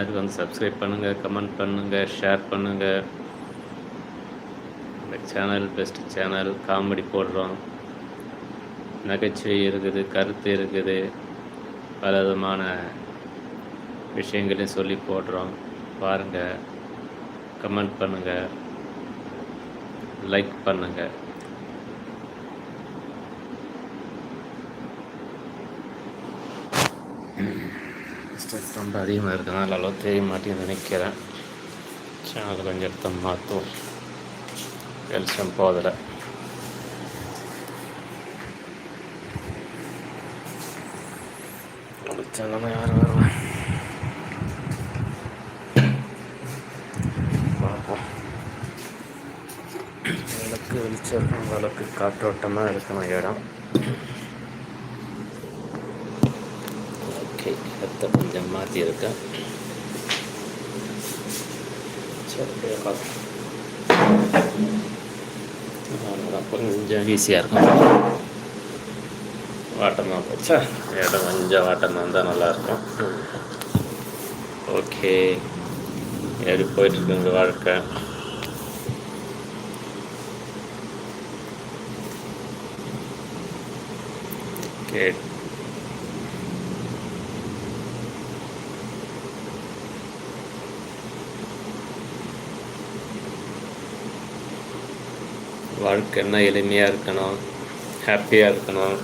அதுக்கு வந்து சப்ஸ்கிரைப் பண்ணுங்கள் கமெண்ட் பண்ணுங்கள் ஷேர் பண்ணுங்கள் இந்த சேனல் பெஸ்ட் சேனல் காமெடி போடுறோம். நகைச்சுவை இருக்குது கருத்து இருக்குது. பல விதமான விஷயங்களையும் சொல்லி போடுறோம். பாருங்கள் கமெண்ட் பண்ணுங்கள் லைக் பண்ணுங்கள் ஸ்ட்ரெஸ் ரொம்ப அதிகமாக இருக்கனால அளவு தெரிய மாட்டேங்குது நினைக்கிறேன் சேனல் கொஞ்சம் எடுத்து மாற்றும் வெளிச்சம் போதில் வெளிச்சம் யாரும் வருவேன் பார்ப்போம். விளக்கு வெளிச்சம் விளக்கு காற்றோட்டமாக இருக்கணும் இடம். இடத்த கொஞ்சம் மாற்றி இருக்கேன் சரி அப்படியே பார்க்கலாம் அவ்வளோதான் கொஞ்சம் ஈஸியாக இருக்கும் வாட்டமாக போச்சா இடம் கொஞ்சம் வாட்டமாக இருந்தால் நல்லாயிருக்கும் ஓகே ஏறி போயிட்டுருக்குங்க வாழ்க்கை ஓகே வாழ்க்கைன்னா எளிமையாக இருக்கணும் ஹாப்பியாக இருக்கணும்.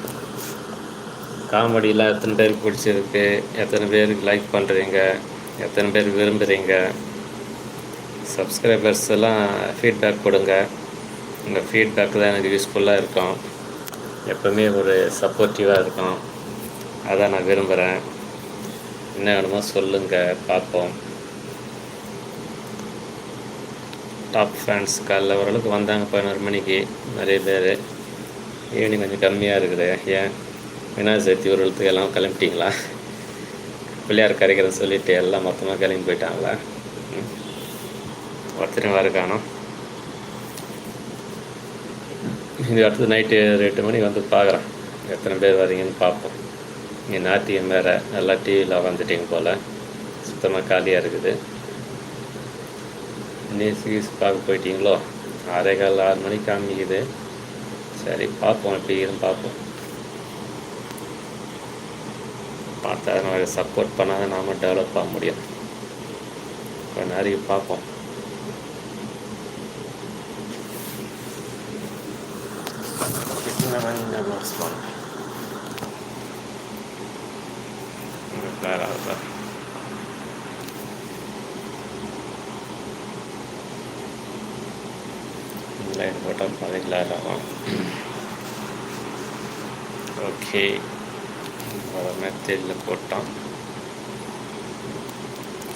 காமெடியெலாம் எத்தனை பேருக்கு பிடிச்சிருக்கு எத்தனை பேருக்கு லைக் பண்ணுறீங்க எத்தனை பேர் விரும்புகிறீங்க சப்ஸ்கிரைபர்ஸ் எல்லாம் ஃபீட்பேக் கொடுங்க. உங்கள் ஃபீட்பேக் தான் எனக்கு யூஸ்ஃபுல்லாக இருக்கும். எப்போவுமே ஒரு சப்போர்ட்டிவாக இருக்கும் அதான் நான் விரும்புகிறேன் என்ன வேணுமோ சொல்லுங்கள் பார்ப்போம். டாப் ஃபேன்ஸ் காலைல ஓரளவுக்கு வந்தாங்க பதினோரு மணிக்கு. நிறைய பேர். ஈவினிங் கொஞ்சம் கம்மியாக இருக்குது. ஏன்? விநாயகர் சதுர்த்தி ஊர்வலத்துக்கு எல்லாம் கிளம்பிட்டீங்களா? பிள்ளையார் கரைக்கிறத சொல்லிவிட்டு எல்லாம் மொத்தமாக கிளம்பி போயிட்டாங்களா? ம். ஒருத்தரும் வர இது அடுத்து நைட்டு எட்டு மணிக்கு வந்து பார்க்குறேன் எத்தனை பேர் வரீங்கன்னு பார்ப்போம். இங்கே நாட்டியம் வேறு நல்லா டிவியில் உக்காந்துட்டீங்க போல். சுத்தமாக காலியாக இருக்குது. நியூஸ் கீஸ் பார்க்க போயிட்டீங்களோ? ஆறே கால் ஆறு மணிக்கு காமிக்குது. சரி பார்ப்போம் எப்படி பார்ப்போம். பார்த்தா நம்ம சப்போர்ட் பண்ணாத நாம டெவலப் ஆக முடியும். கொஞ்ச நேரம் பார்ப்போம். வேற ஆகுதா லைன் போட்டால் கிளார் ஆகும் ஓகே. மெத்தேடில் போட்டோம்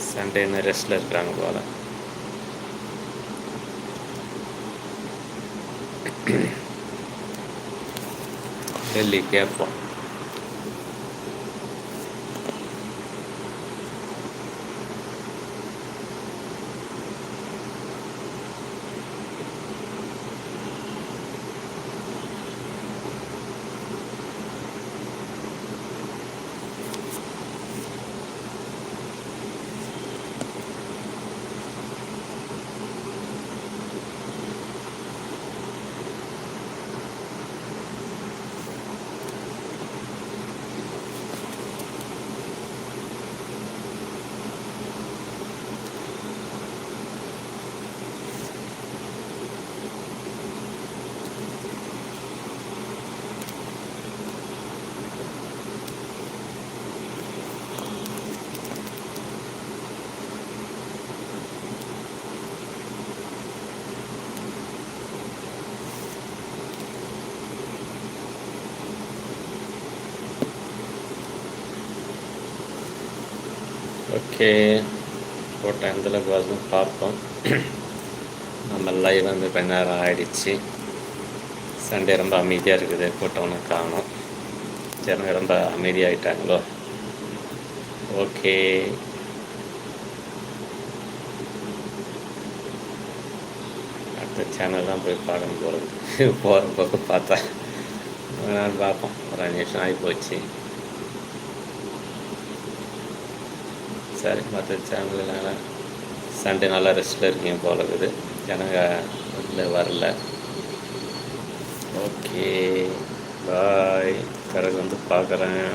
சண்டேன்னு ரெஸ்ட்டில் இருக்கிறாங்க போல. டெல்லி கேட்போம் ஓகே. போட்டோ எந்தளவுக்கு வருதுன்னு பார்ப்போம். நம்ம லைவ் வந்து கொஞ்ச நேரம் ஆகிடுச்சு சண்டே ரொம்ப அமைதியாக இருக்குது. கூட்டம்னு காணும். ஜனங்க ரொம்ப அமைதியாகிட்டாங்களோ ஓகே. அடுத்த சேனல் தான் போய் பாடம் போகிறது போகிற போக்கு பார்த்தா. ஒரு நாள் பார்ப்போம். ஒரு அஞ்சு நிமிஷம் ஆகி போச்சு. சரி மற்ற சேனல் சண்டே நல்லா ரெஸ்ட்டில் இருக்கீங்க போல இருக்குது. எனக்கு இல்லை வரல. ஓகே பாய் பிறகு வந்து பார்க்குறேன்.